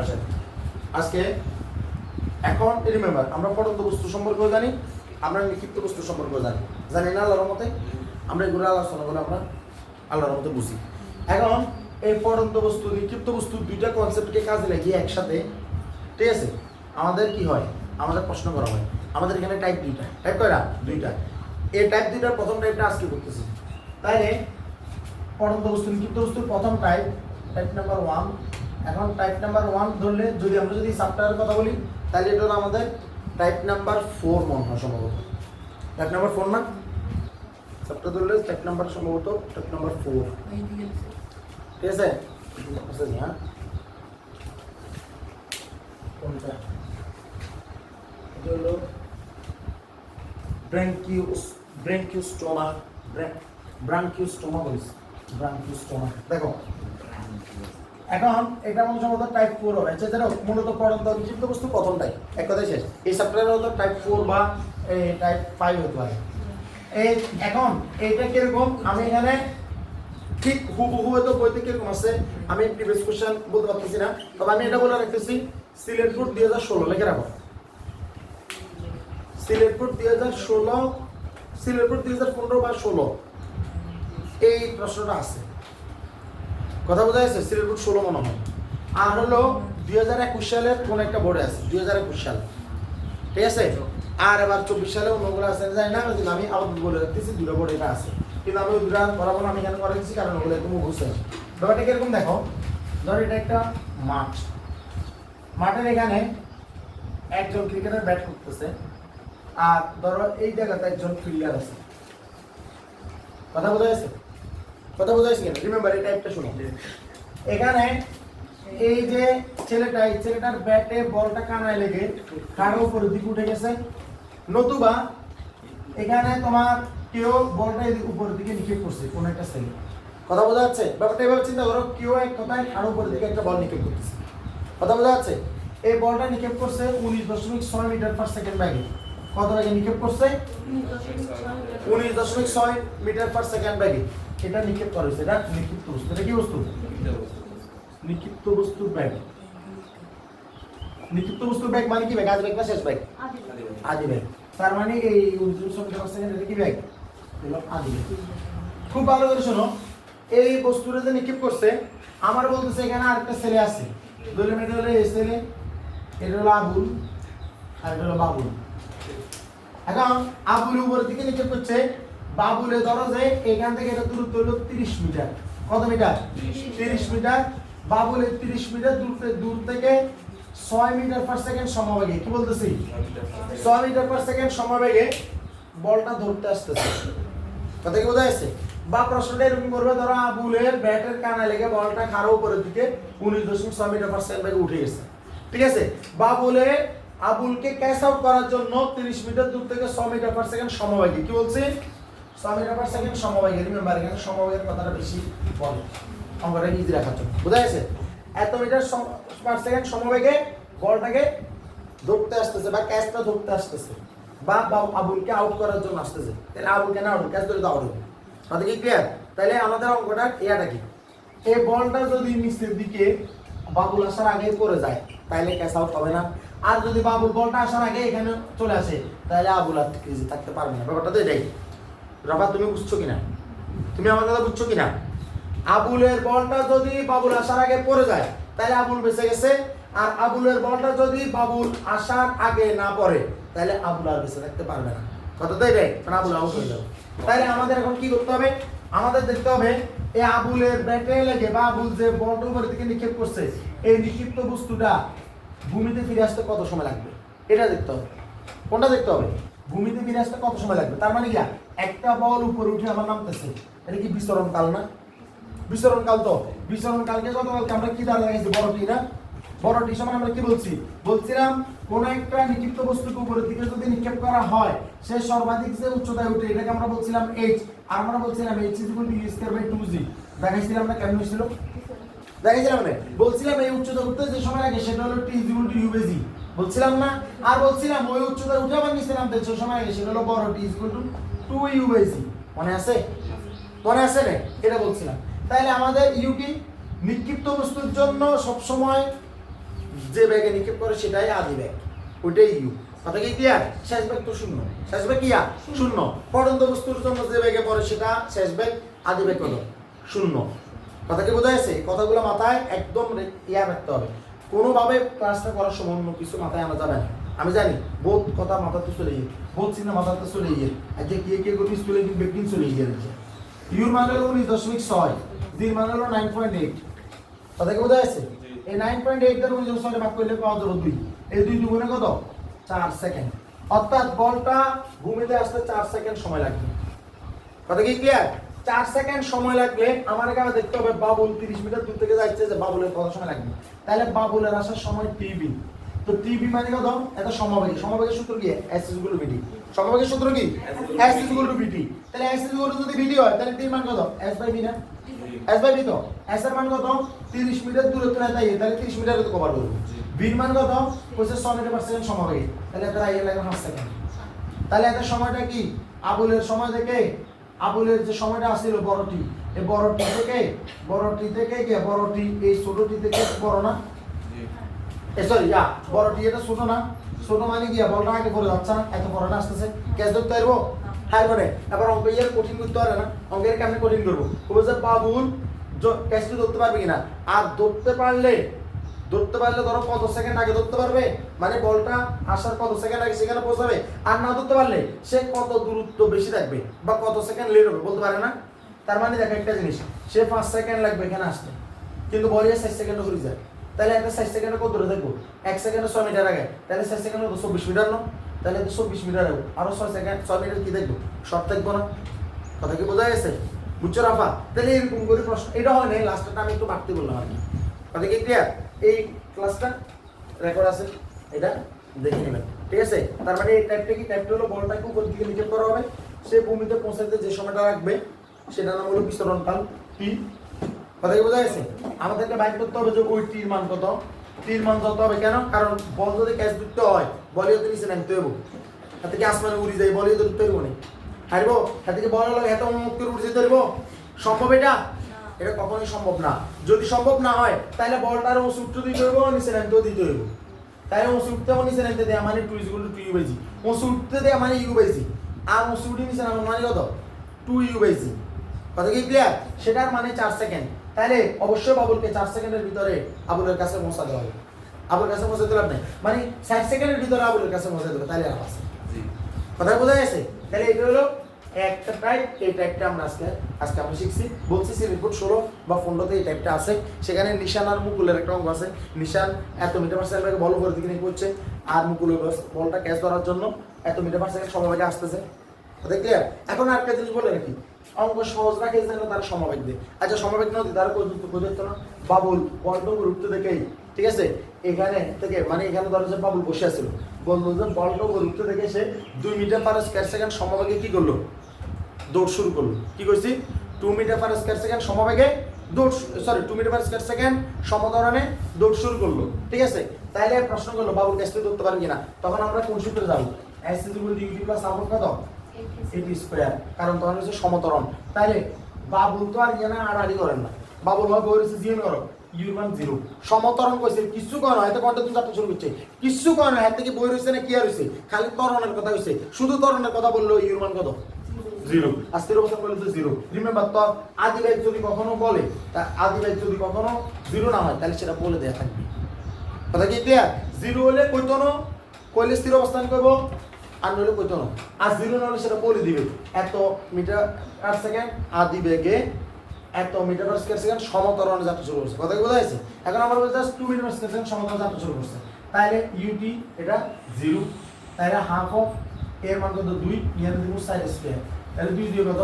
আসেন। আজকে এখন রিমেম্বার আমরা পড়ন্ত বস্তু সম্পর্কেও জানি, আমরা নিক্ষিপ্ত বস্তু সম্পর্কেও জানি। জানি না আল্লাহর মতে আমরা এগুলো আলোচনা করে আমরা আল্লাহর মতে বুঝি। এখন এই পড়ন্ত বস্তু, নিক্ষিপ্ত বস্তু দুইটা কনসেপ্টকে কাজে লাগিয়ে একসাথে, ঠিক আছে? আমাদের কি হয়? আমাদের প্রশ্ন করা হয়। আমাদের এখানে টাইপ দুইটা। টাইপ কয়টা? দুইটা। এই টাইপ দুইটার প্রথম টাইপটা আজকে করতেছি। তাইলে পড়ন্ত বস্তু, নিক্ষিপ্ত বস্তুর প্রথম টাইপ টাইপ নাম্বার ওয়ান এখন টাইপ নাম্বার ওয়ান ধরলে যদি আমরা যদি সাপ্টারের কথা বলি, তাহলে এটা আমাদের টাইপ নাম্বার ফোর মনে হয় সম্ভবত। টাইপ নাম্বার ফোর না? সাপ্টার ধরলে টাইপ নাম্বার সম্ভবত টাইপ নাম্বার ফোর ঠিক আছে? হ্যাঁ কোনটা? এটা ব্র্যাঙ্কিউস ব্র্যাঙ্কিউস্টোমা ব্রাঙ্কিউস্টোমা বলিস দেখো, এখন এটা মনে সম্ভবত টাইপ ফোর হবে। আচ্ছা যেটা মূলত পড়ন্ত বিক্ষিপ্ত বস্তু প্রথম টাইপ এক কথাই শেষ। এই সফটওয়্যার হয়তো টাইপ ফোর বা টাইপ ফাইভ হতে পারে। এই, এখন এইটা কীরকম? আমি এখানে ঠিক হুবহু হয়তো বইতে কীরকম আছে, আমি প্রিভিয়াস কোশ্চেন বলতে পারতেছি না। তবে আমি এটা বলে রাখতেছি, সিলেট বোর্ড দুই হাজার ষোলো, লিখে রাখো। সিলেট বোর্ড দুই হাজার ষোলো, সিলেট বোর্ড দুই হাজার পনেরো বা ষোলো। এই প্রশ্নটা আছে। কথা বোঝা যাচ্ছে সিলেট বোর্ড ষোলো মনে হয় আর হলো দুই হাজার একুশ সালের কোন একটা বোর্ডে আছে? দুই হাজার একুশ সাল। ঠিক আছে? আর এবার চব্বিশ সালে অন্যগুলো আছে জানি না, কিন্তু আমি আবার বলে রাখতেছি, দুটো বোর্ড এটা আছে। কিন্তু আমি দুটা বরাবর আমি কেন করে দিচ্ছি কারণ ওগুলো একদম বুঝতে ব্যাপারটা কীরকম দেখো? ধর এটা একটা মাঠ। মাঠের এখানে একজন ক্রিকেটার ব্যাট করতেছে, আর ধরো এই জায়গাতে একজন ফিল্ডার আছে। কথা বোঝা যাচ্ছে কথা বোঝা যাচ্ছে কিনা? রিমেম্বার এই টাইপটা শুনো। এখানে এই যে ছেলেটা এই ছেলেটার ব্যাটে বলটা কানায় লেগে কারও উপরের দিকে উঠে গেছে। নতুবা এখানে তোমার কেউ বলটা এদিকে উপরের দিকে নিক্ষেপ করছে কোন একটা ছেলে। কথা বোঝা যাচ্ছে? ব্যাপারটা এভাবে চিন্তা করো কেউ এক কথায় কারও উপরের দিকে একটা বল নিক্ষেপ করতেছে। কথা বোঝা যাচ্ছে? এই বলটা নিক্ষেপ করছে উনিশ দশমিক ছয় মিটার পার সেকেন্ড ব্যাগে কত ব্যাগে নিক্ষেপ করছে? উনিশ দশমিক ছয় মিটার। পার সেকেন্ড ব্যাগে এটা নিক্ষেপ করা হয়েছে। এটা নিক্ষিপ্ত বস্তু। এটা কি বস্তু? নিক্ষিপ্ত বস্তুর ব্যাগ। নিক্ষিপ্ত বস্তুর ব্যাগ মানে কি ব্যাগ? আজ ব্যাগ না শেষ ব্যাগ? আদি ব্যাগ। তার মানে এই এটা কি ব্যাগ? আদি ব্যাগ। খুব ভালো করে শোনো। এই বস্তুটা যে নিক্ষেপ করছে, আমার বলতেছে এখানে আরেকটা ছেলে আছে। ধরে মেটে হলো এই ছেলে, এটা হলো আবুল, আর এটা হলো বাবুল। এখন আবুল উপরের দিকে নিক্ষেপ করছে। বাবুলে ধরো যে এখান থেকে এটা দূরত্ব হলো তিরিশ মিটার। কত মিটার? তিরিশ মিটার। বাবুলের তিরিশ মিটার দূর থেকে- দূর থেকে ছয় মিটার পার সেকেন্ড সমবেগে। কি বলতেছি? ছয় মিটার পার সেকেন্ড সমবেগে বলটা ধরতে আসতেছে। কথা কি বোঝা যাচ্ছে? বা প্রশ্নটা এরকম করবে ধরো আবুলের ব্যাটের কানা লেগে বলটা খারো উপরের দিকে উনিশ দশমিক ছয় মিটার পার সেকেন্ড বেগে উঠে গেছে। ঠিক আছে? বাবুলে আবুলকে ক্যাচ আউট করার জন্য তিরিশ মিটার দূর থেকে ছ মিটার পার সেকেন্ড সমবেগে। কি বলছি? সেকেন্ড সমবেগের কথাটা বেশি বলে। অঙ্কটা রাখার জন্য। এত মিটার সেকেন্ড বলটাকে ধরতে আসতেছে বা ক্যাচটা ধরতে আসতেছে। বা আবুলকে আউট করার জন্য আসতেছে। তাহলে আউট ক্যাচ কি তাহলে আমাদের অঙ্কটার ইয়াটা কি? এই বলটা যদি নিচের দিকে বাবুল আসার আগে পড়ে যায়, তাহলে ক্যাচ আউট হবে না। আর যদি বাবুল বলটা আসার আগে এখানে চলে আসে, তাহলে আবুল আর থাকতে পারবে না। ব্যাপারটা তো এটাই। রাফা, তুমি বুঝছ কিনা? তুমি আমার কথা বুঝছ কিনা? আবুলের বলটা যদি বাবুল আসার আগে পড়ে যায়, তাহলে আবুল বেঁচে গেছে। আর আবুলের বলটা যদি বাবুল আসার আগে না পড়ে, তাহলে আবুল আর বেঁচে থাকতে পারবে না। কথা তো এটাই, কারণ আবুল আউট হয়ে যাবে। তাহলে আমাদের এখন কি করতে হবে? আমাদের দেখতে হবে এই আবুলের ব্যাটে লেগে বা আবুল যে বলটা উপরের দিকে নিক্ষেপ করছে, এই নিক্ষিপ্ত বস্তুটা ভূমিতে ফিরে আসতে কত সময় লাগবে? এটা দেখতে হবে। কোনটা দেখতে হবে? ভূমিতে ফিরে আসতে কত সময় লাগবে? তার মানে কি একটা বল উপরে উঠে আমার নামতেছে। এটা কি বিস্তরণ কাল না? বিচরণ কাল তো। বিচরণ কালকে গতকালকে আমরা কি দ্বারা লাগাইছি বড় টি না? বড় টি সমান আমরা কি বলছি? বলছিলাম, কোন একটা নিক্ষিপ্ত বস্তুকে উপরের দিকে যদি নিক্ষেপ করা হয়, সে সর্বাধিক যে উচ্চতায় উঠে, এটাকে আমরা বলছিলাম এইচ আর আমরা বলছিলাম H is equal to u square by 2g দেখাইছিলাম না কেমন ছিল দেখাইছিলাম না। বলছিলাম এই উচ্চতা উঠতে যে সময় লাগে, সেটা হলো T is equal to u by g বলছিলাম না, আর বলছিলাম, ওই উচ্চতা উঠে আবার নিচে নামতে সময় লাগে সেটা হলো বড় T equal to 2 u by g মনে আছে? মনে আছে রে? এটা বলছিলাম। তাহলে আমাদের ইউ কি নিক্ষিপ্ত বস্তুর জন্য সবসময় যে ব্যাগে নিক্ষেপ করে সেটাই আদি ব্যাগ। ওইটাই ইউ কথা কি ক্লিয়ার শেষ ব্যাগ তো শূন্য। শেষ ব্যাগ কি শূন্য। পড়ন্ত বস্তুর জন্য যে ব্যাগে পড়ে সেটা শেষ ব্যাগ, আদি ব্যাগ কত শূন্য। কথা কি বোঝা যাচ্ছে কথাগুলো মাথায় একদম ইয়া রাখতে হবে। কোনোভাবে ক্লাসটা করার সময় অন্য কিছু মাথায় আনা যাবে না। আমি জানি বোধ কথা মাথাতে চলে গিয়ে বোধ চিন্তা মাথাতে চলে গিয়ে আজকে কে কে করবি স্কুলে বেগিন চলে গিয়ে রয়েছে ইউর মানে হলো উনিশ দশমিক ছয় দিন মানে হলো নাইন পয়েন্ট এইট কথা কি বোঝা যাচ্ছে? এই নাইন পয়েন্ট এইট দ্বারা উনিশ দশমিক ভাগ করলে পাওয়া যাবে দুই। এই দুই দুগুণে কত? চার সেকেন্ড অর্থাৎ বলটা ভূমিতে আসতে চার সেকেন্ড সময় লাগবে। কথা কি ক্লিয়ার চার সেকেন্ড সময় লাগলে আমার এখানে দেখতে হবে বাবুল তিরিশ মিটার দূর থেকে যাচ্ছে যে বাবুলের কত সময় লাগবে। তাহলে বাবুলের আসার সময় টিবি তো টিবি মানে কত? এটা সমবেগী সমবেগের সূত্র কি? এস ইজ ইকুয়াল টু সমবেগের সূত্র কি? এস ইজ ইকুয়াল টু বিটি তাহলে এস ইজ ইকুয়াল টু যদি বিটি হয় তাহলে টি মান কত? এস বাই বি না? এস বাই বি তো? এস এর মান কত? 30 মিটার দূরত্ব না তাই তাহলে 30 মিটার তো কভার করব। বির মান কত? কইছে 100 মিটার পার সেকেন্ড সমবেগী তাহলে এটা আইয়ে লাগে 5 সেকেন্ড। তাহলে এত সময়টা কি? আবুলের সময় থেকে আবুলের যে সময়টা আসছিল বড়টি এই বড়টি থেকে বড়টি থেকে গিয়ে বড়টি এই ছোটটি থেকে বড় না? এ সরি ইয়া বড়টি এটা ছোট না? ছোট মানে কি বলটা আগে পড়ে যাচ্ছে না? এত বড় না আসতেছে? ক্যাচ ধরতে পারব? হ্যাঁ। করে এবার অঙ্ক ইয়ার কঠিন করতে পারে না। অঙ্কের কেমনে কঠিন করব? বলব যে বাবুল ক্যাচটি ধরতে পারবে কিনা? আর ধরতে পারলে ধরতে পারলে ধরো কত সেকেন্ড আগে ধরতে পারবে? মানে বলটা আসার কত সেকেন্ড আগে সেখানে পৌঁছাবে? আর না ধরতে পারলে সে কত দূরত্ব বেশি থাকবে বা কত সেকেন্ড লেট হবে, বলতে পারে না? তার মানে দেখো একটা জিনিস, সে পাঁচ সেকেন্ড লাগবে এখানে আসতে, কিন্তু বলে ষাট সেকেন্ড হয়ে যায়। তাহলে একটা ষাট সেকেন্ডে কত দূরে থাকব? এক সেকেন্ডে ছয় মিটার আগে। তাহলে ষাট সেকেন্ডে তো চব্বিশ মিটার না? তাহলে তো চব্বিশ মিটার আগে আরও ছয় সেকেন্ড ছয় মিটার কি দেখব? শর্ট থাকব না? কথা কি বোঝা গেছে? বুঝছ রাফা? তাহলে এরকম করে প্রশ্ন এটা হয় না লাস্টটা আমি একটু বাড়তে বললাম আর কি। কথা কি ক্লিয়ার এই ক্লাসটা রেকর্ড আছে, এটা দেখে নেবেন। ঠিক আছে? তার মানে এই টাইপটা কি? টাইপটা হলো বলটাকে উপর দিকে নিক্ষেপ করা হবে। সে ভূমিতে পৌঁছাতে যে সময়টা রাখবে সেটা নাম হলো বিস্তরণ কাল টি কথা কি বোঝা গেছে? আমাদেরকে বাইর করতে হবে যে ওই টির মান কত? টির মান যত হবে কেন? কারণ বল যদি ক্যাচ দিতে হয় বলিও তো নিচে নামতে হব হাতে কি আসমানে উড়ি যায় বলিও তো দিতে হইব না। হারবো? হাতে কি বল লাগে এত মুখ করে উড়ে যেতে সম্ভব এটা? এটা কখনোই সম্ভব না। যদি সম্ভব না হয় তাহলে বলটার ওষুধ উঠতে দিতে হইব নিচে নামতেও দিতে হইব। তাই ওষুধ উঠতে আমার নিচে নামতে দেয় মানে two is two two u by g ওষুধ উঠতে দেয় মানে ইউ বাইজি আর ওষুধ উঠে নিচে নামা মানে কত? টু ইউ বাইজি কথা কি ক্লিয়ার সেটার মানে চার সেকেন্ড তাহলে অবশ্যই বাবুলকে চার সেকেন্ডের ভিতরে আবুলের কাছে পৌঁছাতে হবে। আবুলের কাছে পৌঁছাতে লাভ নেই। মানে ষাট সেকেন্ডের ভিতরে আবুলের কাছে পৌঁছাতে হবে তাহলে লাভ আছে। কথা বোঝা গেছে? তাহলে এটা হলো একটা টাইপ এই টাইপটা আমরা আজকে আজকে আমরা শিখছি। বলছি রিপোর্ট ষোলো বা পনেরোতে এই টাইপটা আছে। সেখানে নিশান আর মুকুলের একটা অঙ্ক আছে। নিশান এত মিটার পার সেকেন্ড বল করে দিকে করছে। আর মুকুলের বলটা ক্যাচ ধরার জন্য এত মিটার পার সেকেন্ড সময় আসতেছে। ক্লিয়ার এখন আর একটা জিনিস বলে রাখি। অঙ্ক সহজ রাখে যেন তার সমবেগ দেয়। আচ্ছা সমবেগ নদী তার প্রযুক্ত না। বাবুল বলটা উঠতে দেখেই। ঠিক আছে? এখানে থেকে মানে এখানে ধরো যে বাবুল বসে আছিল। বলল যে বলটা উঠতে দেখে সে দুই মিটার পার সেকেন্ড সমবেগে কি করল? দৌড় শুরু করল। কি করছি two metre per square second সমবেগে দৌড় sorry two metre per square second সমধরণে দৌড় শুরু করল। ঠিক আছে? তাইলে প্রশ্ন করল, বাবুল ক্যাসটি ধরতে পারেন কিনা? তখন আমরা কোন সূত্রে যাব? S equal to u plus Abul কত? এটি স্কোয়ার কারণ তখন হচ্ছে সমতরণ। তাইলে বাবুল তো আর ইয়ে না আড়াআড়ি করেন না। বাবুল হবে ওর হচ্ছে জিএম করো ইউর মান জিরো সমতরণ কইছে, কিছু কয় হয়তো কন্টে তুমি শুরু করছে। কিছু কয় হাত থেকে বই রয়েছে না কি আর হয়েছে খালি তরণের কথা হয়েছে শুধু তরণের কথা বলল ইউরমান কত? জিরো। আর স্থির অবস্থান বলে তো জিরো। রিমেম্বার তো, আদি ব্যাগ যদি কখনো বলে, তা আদি ব্যাগ যদি কখনো জিরো না হয়, তাহলে সেটা বলে দেয়া থাকবে। কথা কি ক্লিয়ার জিরো হলে কইতো না, কইলে স্থির অবস্থান করব, আর নইলে কইতো আর জিরো না হলে সেটা বলে দিবে। এত মিটার পার সেকেন্ড আদি বেগে এত মিটার পার সেকেন্ড সমতরণে যাত্রা শুরু করছে। কথা কি বোঝা যাচ্ছে? এখন আমরা বলতে টু মিটার পার সেকেন্ড সমতরণে যাত্রা শুরু করছে। তাহলে ইউটি এটা জিরো তাহলে হাফ অফ এর মান কত? দুই, ইয়ার দিব সাইড স্কয়ার তাহলে দুই দিয়ে কত?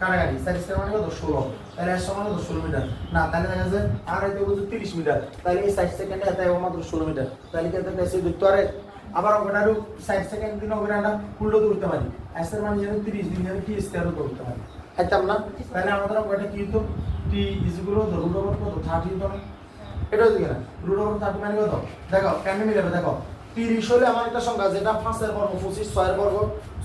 কাটাকাটি সাইড স্কয়ার মানে কত? ষোলো। তাহলে এর সমান কত? ষোলো মিটার। না, তাহলে দেখা যায় আর হয়তো বলতে তিরিশ মিটার। তাহলে এই সাইড সেকেন্ডে এত মাত্র ষোলো মিটার। তাহলে কি একটা বেশি দেখতে আরে? আবার আরও সাইড সেকেন্ড দিন অঙ্কটা আমরা উল্টো করতে পারি। এসের মানে যেন তিরিশ দিন যেন টি স্কয়ারও করতে পারি। একদম না? তাহলে আমাদের অঙ্কটা কি হতো T is equal to root over কত? থার্টি হতো না। এটা হচ্ছে কিনা রুট ওভার থার্টি মানে কত? দেখো, কেমনে মিলাবে দেখো। তিরিশ হলে আমার একটা সংখ্যা যেটা পাঁচের বর্গ, পঁচিশ ছয়ের বর্গ,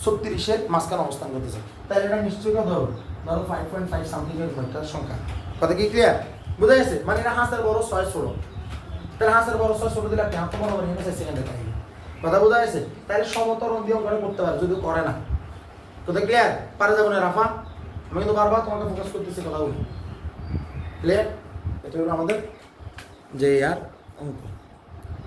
ছত্রিশের মাঝখানে অবস্থান করতেছে। তাহলে এটা নিশ্চয়ই কত হবে। ধরো ফাইভ পয়েন্ট ফাইভ সামথিং এর একটা সংখ্যা। কথা কি ক্লিয়ার বোঝা গেছে? মানে এটা হাঁসের বড় ছয়, ষোলো। তাহলে হাঁসের বড় ছয় ছোট দিলে আপনি হাত বড় এখানে সেকেন্ডে তাই কথা বোঝা গেছে? তাহলে সমতরণ দিয়ে অঙ্কটা করতে পারে, যদি করে না। তো ক্লিয়ার পারে যাব না, রাফা। আমি কিন্তু বারবার তোমাকে ফোকাস করতেছি কথা কথাগুলো ক্লিয়ার এটা হলো আমাদের যে আর অঙ্ক।